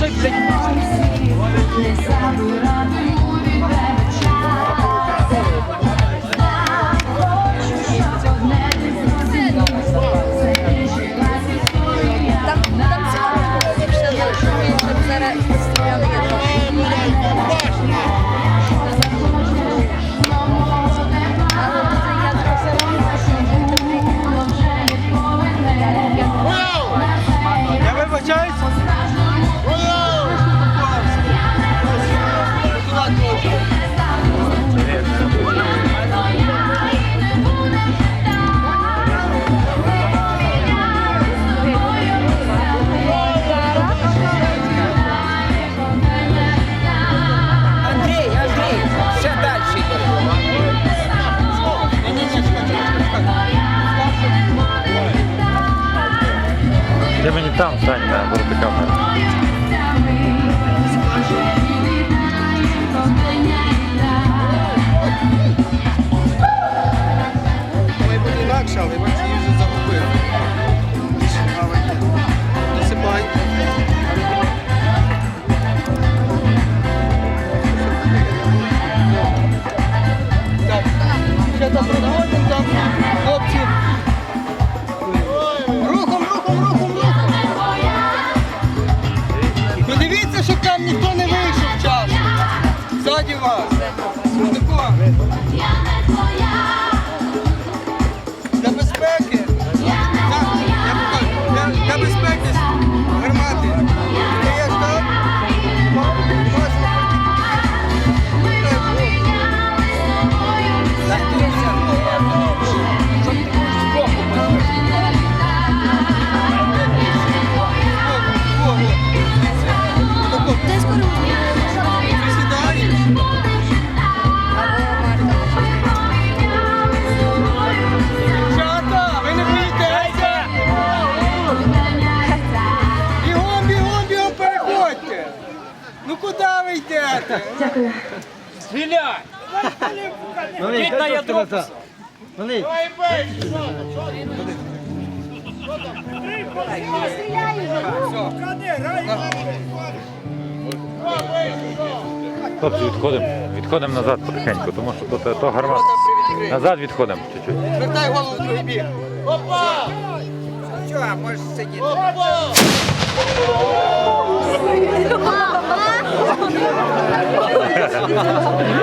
Çek çek. там, Саня, на проти камери. Отако. Для ви йдете? Стріляй! Йдіть на ядро. Хлопці, відходимо. Відходимо назад потихеньку, тому що то, то гармат. Назад відходимо чуть-чуть. Вертай голову в другий бік. Що, можеш сидіти? 何?